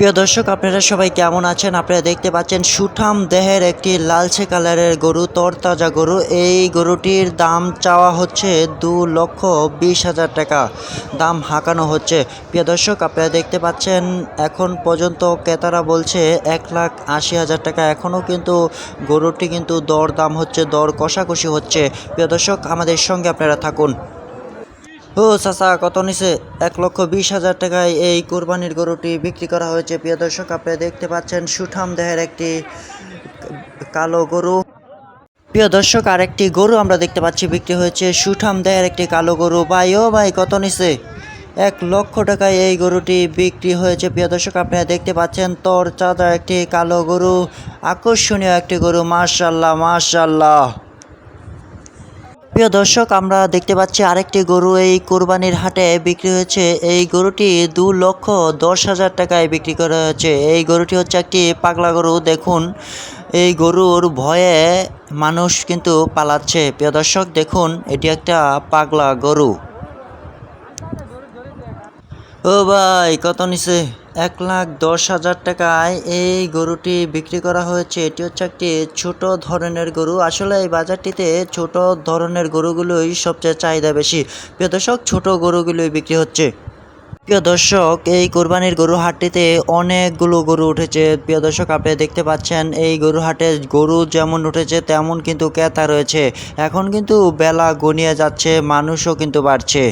প্রিয় দর্শক, আপনারা সবাই কেমন আছেন? আপনারা দেখতে পাচ্ছেন সুঠাম দেহের একটি লালচে কালারের গরু, তরতাজা গরু। এই গরুটির দাম চাওয়া হচ্ছে দু লক্ষ বিশ হাজার টাকা। দাম হাঁকানো হচ্ছে। প্রিয় দর্শক, আপনারা দেখতে পাচ্ছেন এখন পর্যন্ত ক্রেতারা বলছে এক লাখ আশি হাজার টাকা। এখনও কিন্তু গরুটি কিন্তু দর দাম হচ্ছে, দর কষাকষি হচ্ছে। প্রিয় দর্শক, আমাদের সঙ্গে আপনারা থাকুন। ও চাচা, কত নিছে এক লক্ষ বিশ হাজার টাকায় এই কোরবানির গরুটি বিক্রি করা হয়েছে। প্রিয় দর্শক, আপনি দেখতে পাচ্ছেন সুঠাম দেহের একটি কালো গরু। প্রিয় দর্শক, আরেকটি গরু আমরা দেখতে পাচ্ছি বিক্রি হয়েছে। সুঠাম দেহের একটি কালো গরু। ভাই, ও ভাই, কত নিছে এক লক্ষ টাকায় এই গরুটি বিক্রি হয়েছে। প্রিয় দর্শক আপনারা দেখতে পাচ্ছেন তোর চাঁদা একটি কালো গরু। আকর্ষণীয় একটি গরু। মাশাল্লাহ মাশাল্লাহ। প্রিয় দর্শক, আমরা দেখতে পাচ্ছি আরেকটি গরু। এই কোরবানির হাটে বিক্রি হয়েছে। এই গরুটি দু লক্ষ দশ হাজার টাকায় বিক্রি করা হয়েছে। এই গরুটি হচ্ছে একটি পাগলা গরু। দেখুন, এই গরুর ভয়ে মানুষ কিন্তু পালাচ্ছে। প্রিয় দর্শক, দেখুন, এটি একটা পাগলা গরু। ও ভাই, কত নিছে? এক লাখ দশ হাজার টাকায় এই গরুটি বিক্রি করা হয়েছে। এটি হচ্ছে একটি ছোট ধরনের গরু। আসলে এই বাজারটিতে ছোট ধরনের গরুগুলোই সবচেয়ে চাহিদা বেশি। প্রিয় দর্শক, ছোট গরুগুলোই বিক্রি হচ্ছে। প্রিয় দর্শক, এই কোরবানির গরু হাটটিতে অনেকগুলো গরু উঠেছে। প্রিয় দর্শক, আপনি দেখতে পাচ্ছেন, এই গরু হাটে গরু যেমন উঠেছে, তেমন কিন্তু ক্রেতা রয়েছে। এখন কিন্তু বেলা গনিয়ে যাচ্ছে, মানুষও কিন্তু বাড়ছে।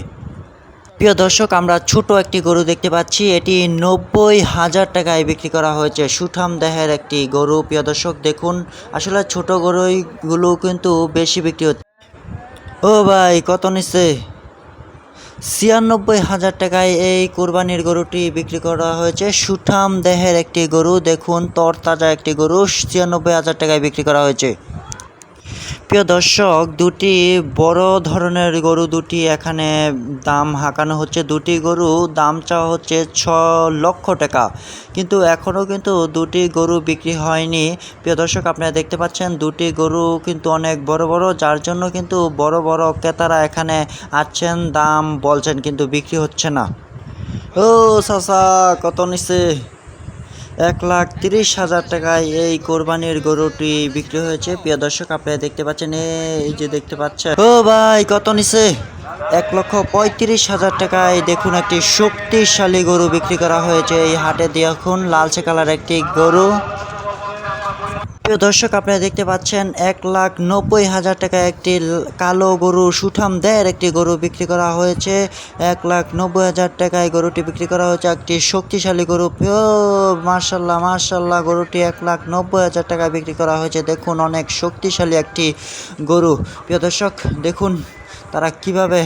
প্রিয় দর্শক, আমরা ছোট একটি গরু দেখতে পাচ্ছি। এটি নব্বই হাজার টাকায় বিক্রি করা হয়েছে। সুঠাম দেহের একটি গরু। প্রিয় দর্শক, দেখুন, আসলে ছোট গরুগুলো কিন্তু বেশি বিক্রি হচ্ছে। ও ভাই, কত নিচ্ছে? ছিয়ানব্বই হাজার টাকায় এই কোরবানির গরুটি বিক্রি করা হয়েছে। সুঠাম দেহের একটি গরু, দেখুন, তরতাজা একটি গরু, ছিয়ানব্বই হাজার টাকায় বিক্রি করা হয়েছে। প্রিয় দর্শক, দুটি বড় ধরনের গরু দুটি এখানে দাম হাঁকানো হচ্ছে। দুটি গরু দাম চাওয়া হচ্ছে ছ লক্ষ টাকা। কিন্তু এখনও কিন্তু দুটি গরু বিক্রি হয়নি। প্রিয় দর্শক, আপনারা দেখতে পাচ্ছেন দুটি গরু কিন্তু অনেক বড় বড়, যার জন্য কিন্তু বড় বড় ক্রেতারা এখানে আসছেন দাম বলছেন, কিন্তু বিক্রি হচ্ছে না। ও চাচা, কত নিচ্ছে? এক লাখ তিরিশ হাজার টাকায় এই কোরবানির গরুটি বিক্রি হয়েছে। প্রিয় দর্শক, আপনারা দেখতে পাচ্ছেন, এই যে দেখতে পাচ্ছেন। ও ভাই, কত নিছে? এক লক্ষ পঁয়ত্রিশ হাজার টাকায় দেখুন, একটি শক্তিশালী গরু বিক্রি করা হয়েছে। এই হাটে দেখুন, লালচে কালার একটি গরু। প্রিয় দর্শক, আপনারা দেখতে পাচ্ছেন এক লাখ নব্বই হাজার টাকা একটি কালো গরু সুঠাম দেয়ের একটি গরু বিক্রি করা হয়েছে। এক লাখ নব্বই হাজার টাকায় গরুটি বিক্রি করা হয়েছে। একটি শক্তিশালী গরু। প্রিয় মার্শাল্লাহ মার্শাল্লাহ গরুটি এক লাখ নব্বই হাজার টাকায় বিক্রি করা হয়েছে। দেখুন, অনেক শক্তিশালী একটি গরু। প্রিয় দর্শক, দেখুন তারা কীভাবে